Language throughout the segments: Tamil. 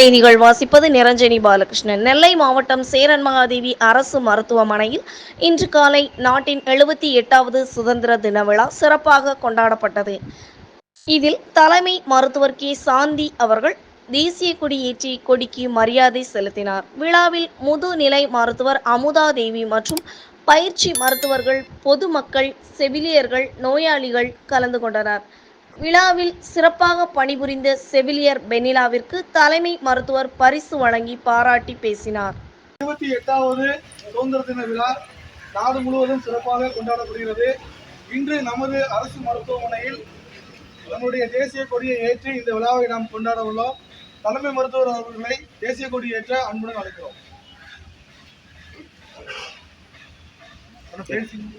செய்திகள் வாசிப்பது நிரஞ்சனி பாலகிருஷ்ணன். நெல்லை மாவட்டம் சேரன் மகாதேவி அரசு மருத்துவமனையில் இன்று காலை நாட்டின் எழுபத்தி எட்டாவது சுதந்திர தின விழா சிறப்பாக கொண்டாடப்பட்டது. இதில் தலைமை மருத்துவர் கே. சாந்தி அவர்கள் தேசிய கொடியேற்றி கொடிக்கு மரியாதை செலுத்தினார். விழாவில் முதுநிலை மருத்துவர் அமுதா தேவி மற்றும் பயிற்சி மருத்துவர்கள் பொதுமக்கள் செவிலியர்கள் நோயாளிகள் கலந்து கொண்டனர். விழாவில் சிறப்பாக பணிபுரிந்த செவிலியர் பெனிலாவிற்கு தலைமை மருத்துவர் பரிசு வழங்கி பாராட்டி பேசினார். இருபத்தி எட்டாவது சுதந்திர தின விழா நாடு முழுவதும் சிறப்பாக கொண்டாடப்படுகிறது. இன்று நமது அரசு மருத்துவமனையில் நம்முடைய தேசிய கொடியை ஏற்றி இந்த விழாவை நாம் கொண்டாட உள்ளோம். தலைமை மருத்துவர் அவர்களை தேசிய கொடி ஏற்ற அன்புடன் அழைக்கிறோம். பேசி-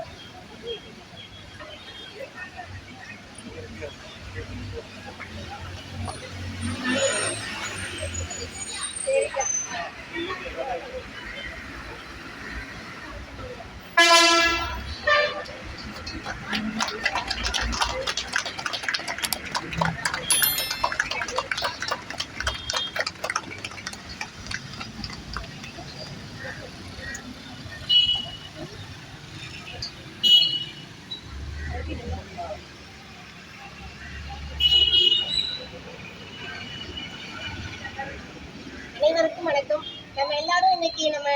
அனைவருக்கும் வணக்கம். நம்ம எல்லாரும் இன்னைக்கு நம்ம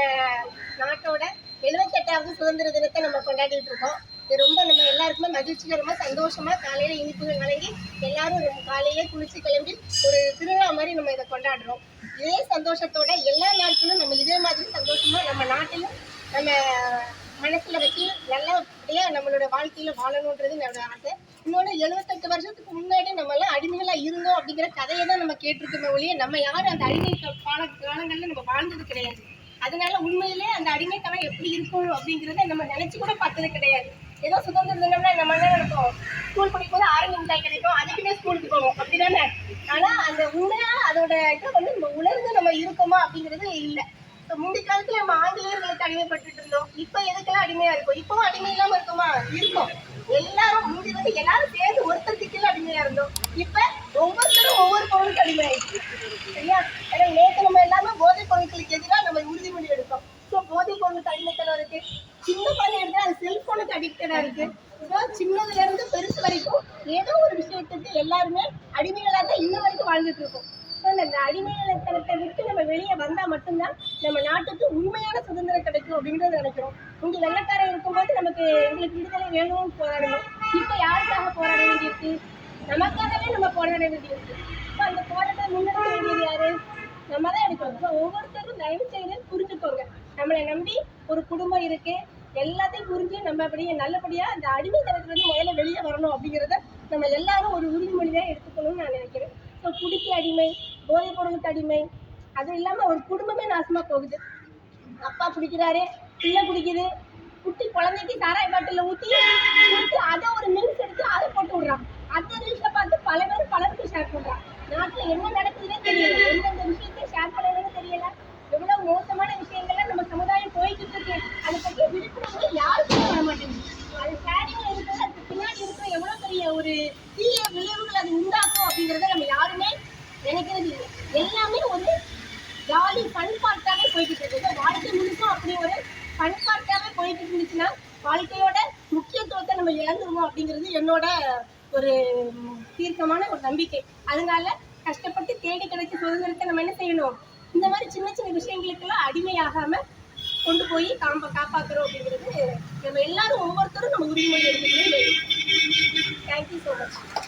நாட்டோட எழுபத்தெட்டாவது சுதந்திர தினத்தை நம்ம கொண்டாடிட்டு இருக்கோம். இது ரொம்ப நம்ம எல்லாருக்குமே மகிழ்ச்சிகரமா சந்தோஷமா காலையில இனிப்புகள் வழங்கி எல்லாரும் காலையிலே குளிச்சு கிளம்பி ஒரு திருவிழா மாதிரி நம்ம இதை கொண்டாடுறோம். இதே சந்தோஷத்தோட எல்லா நாட்களும் நம்ம இதே மாதிரி சந்தோஷமா நம்ம நாட்டிலும் நம்ம மனசுல வச்சு நல்லபடியா நம்மளோட வாழ்க்கையில வாழணுன்றது என்னோட ஆசை. இன்னொன்று எழுபத்தெட்டு வருஷத்துக்கு முன்னாடி நம்ம எல்லாம் அடிமைகளா இருந்தோம் அப்படிங்கிற கதையை தான் நம்ம கேட்டிருக்கோமே ஒழிய நம்ம யாரும் அந்த அடிமை கால காலங்கள்ல நம்ம வாழ்ந்தது கிடையாது. அதனால உண்மையிலே அந்த அடிமைத்தனம் எப்படி இருக்கும் அப்படிங்கிறத நம்ம நினைச்சு கூட பார்த்தது கிடையாது. ஏதோ சுதந்திர தினம்னா நம்ம என்ன நினைப்போம்? ஸ்கூல் படிக்கும் போது ஆரஞ்சு மிட்டாய் கிடைக்கும் அதுக்குமே ஸ்கூலுக்கு போவோம். அப்படிதானே? ஆனா அந்த உண்மையா அதோட இதை வந்து நம்ம உணர்ந்து நம்ம இருக்கோமா அப்படிங்கிறது இல்லை. முந்தி காலத்துல நம்ம ஆங்கிலேயர்களுக்கு அடிமைப்பட்டுட்டு இருந்தோம். இப்ப எதுக்கெல்லாம் அடிமையா இருக்கும்? இப்பவும் அடிமை இல்லாம இருக்குமா? இருக்கும். எல்லாரும் முந்தி வந்து எல்லாரும் சேர்ந்து ஒருத்தருக்கு கீழே அடிமையா இருந்தோம். இப்ப ஒவ்வொருத்தரும் ஒவ்வொரு பொருளுக்கு அடிமையாயிடுச்சு சரியா? ஏன்னா நேத்து நம்ம எல்லாமே போதைப் பொருட்களுக்கு எதிராக நம்ம உறுதிமொழி எடுத்தோம். ஸோ போதைப் பொருளுக்கு அடிமைத்தனம் இருக்கு. சின்ன பையன் எடுத்து அது செல்போனுக்கு அடிக்டடா இருக்கு. ஸோ சின்னதுல இருந்து பெருசு வரைக்கும் ஏதோ ஒரு விஷயத்துக்கு எல்லாருமே அடிமைகளாக தான் இன்ன வரைக்கும் வாழ்ந்துட்டு இருக்கோம். ஸோ அந்த அடிமைகளத்தனத்தை விட்டு நம்ம வெளியே வந்தா மட்டும்தான் நம்ம நாட்டுக்கு உண்மையான சுதந்திரம் கிடைக்கும் அப்படின்றத நினைக்கிறோம். இங்க வெள்ளக்காரன் இருக்கும்போது நமக்கு எங்களுக்கு விடுதலை வேணும்னு போராடணும். இப்ப யாருக்காக போராட வேண்டியிருக்கு? நமக்காகவே நம்ம போராட வேண்டியிருக்கு. இப்ப அந்த போராட்டம் முன்னெடுக்க வேண்டியது யாரு? நம்ம தான் எடுக்கணும். ஸோ ஒவ்வொருத்தரும் தயவு செய்து புரிஞ்சுக்கோங்க. நம்மளை நம்பி ஒரு குடும்பம் இருக்கு. எல்லாத்தையும் புரிஞ்சு நம்ம அப்படியே நல்லபடியா அந்த அடிமைத்தனத்துலேருந்து முதல்ல வெளியே வரணும் அப்படிங்கிறத நம்ம எல்லாரும் ஒரு உறுதிமொழியாக எடுத்துக்கணும்னு நான் நினைக்கிறேன். ஸோ குடிக்கு அடிமை போதை பொருளுக்கு அடிமை அது இல்லாமல் ஒரு குடும்பமே நாசமா போகுது. அப்பா குடிக்கிறாரு பிள்ளை குடிக்குது. குட்டி குழந்தைக்கு சாராய் பாட்டில ஊற்றி கொடுத்து அதை ஒரு மின்ஸ் எடுத்து அதை போட்டு விடுறான். அந்த நியூஸை பார்த்து பல பேர் பலருக்கு ஷேர் பண்றான். நாட்டில் என்ன நடக்குதுன்னே தெரியல. எந்தெந்த விஷயம் அப்படிங்கிறது என்னோட ஒரு தீர்க்கமான ஒரு நம்பிக்கை. அதனால கஷ்டப்பட்டு தேடி கிடைச்ச சுதந்திரத்தை நம்ம என்ன செய்யணும்? இந்த மாதிரி சின்ன சின்ன விஷயங்களுக்கெல்லாம் அடிமையாகாம கொண்டு போய் காம்ப காப்பாத்துறோம் அப்படிங்கிறது நம்ம எல்லாரும் ஒவ்வொருத்தரும் நம்ம உறுதிமொழி எடுத்துக்கணும் தேங்க்யூ ஸோ மச்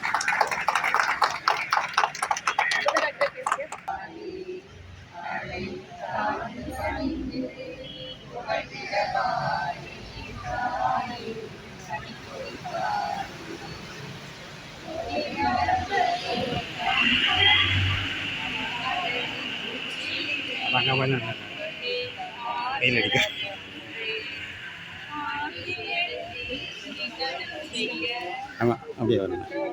கவனம் வெயில் அடிக்க ஆமாம் அப்படியே வரணும்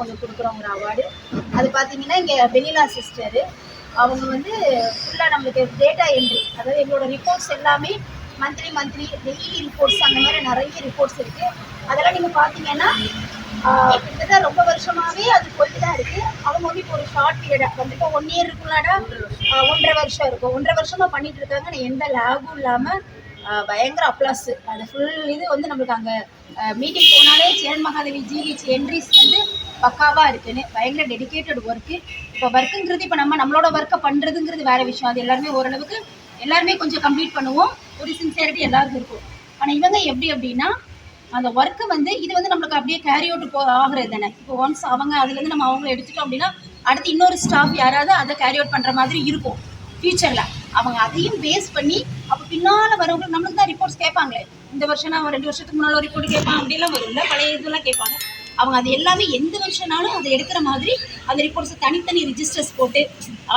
ஒன்று கொடுக்குறோங்கிற அவார்டு அது பார்த்தீங்கன்னா இங்கே பெனிலா சிஸ்டரு அவங்க வந்து ஃபுல்லாக நம்மளுக்கு டேட்டா என்ட்ரி அதாவது எங்களோட ரிப்போர்ட்ஸ் எல்லாமே மந்த்லி மந்த்லி டெய்லி ரிப்போர்ட்ஸ் அந்த மாதிரி நிறைய ரிப்போர்ட்ஸ் இருக்குது அதெல்லாம் நீங்கள் பார்த்தீங்கன்னா கிட்டத்தட்ட ரொம்ப வருஷமாகவே அது போயிட்டு தான் இருக்குது அவங்க வந்து இப்போ ஒரு ஷார்ட் பீரியடாக கண்டிப்பாக ஒன் இயர் இருக்கும்லாடா ஒன்றரை வருஷம் இருக்கும். ஒன்றரை வருஷமாக பண்ணிட்டு இருக்காங்க. எந்த லேகும் இல்லாமல் பயங்கர அப்ளாஸு அது ஃபுல் இது வந்து நம்மளுக்கு அங்கே மீட்டிங் போனாலே சேரன் மகாதேவி ஜிஹெச் என்ட்ரிஸ் வந்து பக்காவாக இருக்குன்னு. பயங்கர டெடிகேட்டட் ஒர்க்கு இப்போ ஒர்க்குங்கிறது இப்போ நம்ம நம்மளோட ஒர்க்கை பண்ணுறதுங்கிறது வேறு விஷயம். அது எல்லாருமே ஓரளவுக்கு எல்லாருமே கொஞ்சம் கம்ப்ளீட் பண்ணுவோம். ஒரு சின்சியரிட்டி எல்லாருக்கும் இருக்கும். ஆனால் இவங்க எப்படி அப்படின்னா அந்த ஒர்க்கு வந்து இது வந்து நம்மளுக்கு அப்படியே கேரி அவுட் போ ஆகுறது தானே. இப்போ ஒன்ஸ் அவங்க அதுலேருந்து நம்ம அவங்கள எடுத்துட்டோம் அப்படின்னா அடுத்து இன்னொரு ஸ்டாஃப் யாராவது அதை கேரி அவுட் பண்ணுற மாதிரி இருக்கும். ஃபியூச்சரில் அவங்க அதையும் பேஸ் பண்ணி அப்போ பின்னால் வரவங்களுக்கு நம்மளுக்கு தான் ரிப்போர்ட்ஸ் கேட்பாங்களே. இந்த வருஷம் நான் ரெண்டு வருஷத்துக்கு முன்னால் ஒரு ரிப்போர்ட் கேட்பான் அப்படிலாம் வரும்ல பழைய இதெல்லாம் கேட்பாங்க. அவங்க அது எல்லாமே எந்த வருஷம்னாலும் அதை எடுக்கிற மாதிரி அந்த ரிப்போர்ட்ஸை தனித்தனி ரிஜிஸ்டர்ஸ் போட்டு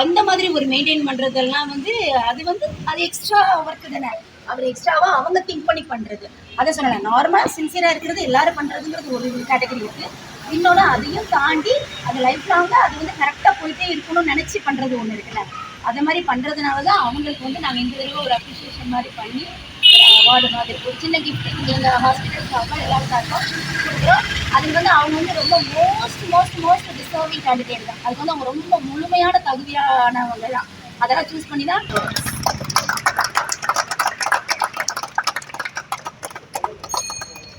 அந்த மாதிரி ஒரு மெயின்டைன் பண்ணுறதெல்லாம் வந்து அது வந்து அது எக்ஸ்ட்ரா ஒர்க்கு தானே. அவர் எக்ஸ்ட்ராவாக அவங்க திங்க் பண்ணி பண்ணுறது அதை சொல்லலை. நார்மலாக சின்சியராக இருக்கிறது எல்லாரும் பண்ணுறதுங்கிறது ஒரு கேட்டகரி இருக்குது இன்னொன்று அதையும் தாண்டி அது லைஃப் லாங்காக அது வந்து கரெக்டாக போயிட்டே இருக்கணும்னு நினச்சி பண்ணுறது ஒன்று இருக்குல்ல. அதை மாதிரி பண்ணுறதுனால தான் அவங்களுக்கு வந்து நாங்கள் இந்த தடவை ஒரு அப்ரிஷியேஷன் மாதிரி பண்ணி அவார்டு மாதிரி ஒரு சின்ன கிஃப்ட் எங்கள் ஹாஸ்பிட்டல் சார்பாக எல்லாருக்காக கொடுக்குறோம். அதுக்கு வந்து அவங்க வந்து ரொம்ப most most most deserving candidate தான். அதுக்கு வந்து அவங்க ரொம்ப முழுமையான தகுதியானவங்க தான். அதெல்லாம் சூஸ் பண்ணி தான்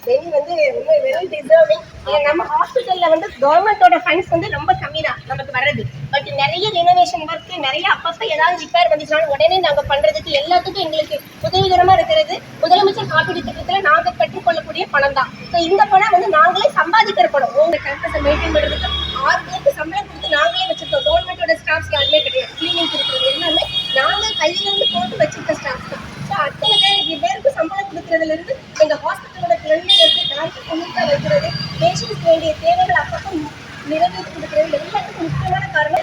வெளி வந்து ரொம்ப வெரி டிசர்விங் நம்ம ஹாஸ்பிட்டல்ல வந்து கவர்மெண்டோட ஃபண்ட்ஸ் வந்து ரொம்ப கம்மி தான் நமக்கு வர்றது. பட் நிறைய ரினோவேஷன் ஒர்க் நிறைய அப்பப்போ ஏதாவது ரிப்பேர் வந்துச்சுனாலும் உடனே நாங்க பண்றதுக்கு எல்லாத்துக்கும் எங்களுக்கு உதவிகரமா இருக்கிறது. முதலமைச்சர் காப்பீடு திட்டத்துல நாங்க பெற்றுக்கொள்ளக்கூடிய பணம் தான் ஸோ இந்த பணம் வந்து நாங்களே சம்பாதிக்கிற பணம். உங்க கேம்பஸை மெயின்டைன் பண்ணுறதுக்கு ஆறு பேருக்கு சம்பளம் கொடுத்து நாங்களே வச்சிருக்கோம். கவர்மெண்டோட ஸ்டாஃப்ஸ் யாருமே கிடையாது. கிளீனிங் இருக்கிறது எல்லாமே நாங்கள் கையிலேருந்து போட்டு வச்சிருக்க ஸ்டாஃப் தான். ஸோ அத்தனை பேர் பேருக்கு சம்பளம் கொடுக்குறதுலேருந்து குழந்தைகளுக்கு எங்க ஹாஸ்பிட்டலோட கொண்டு வைக்கிறது. பேஷண்ட்ஸ் வேண்டிய தேவைகள் அப்பப்போ நிறைவேற்றி கொடுக்கிறது. எல்லாத்துக்கும் முக்கியமான காரணம்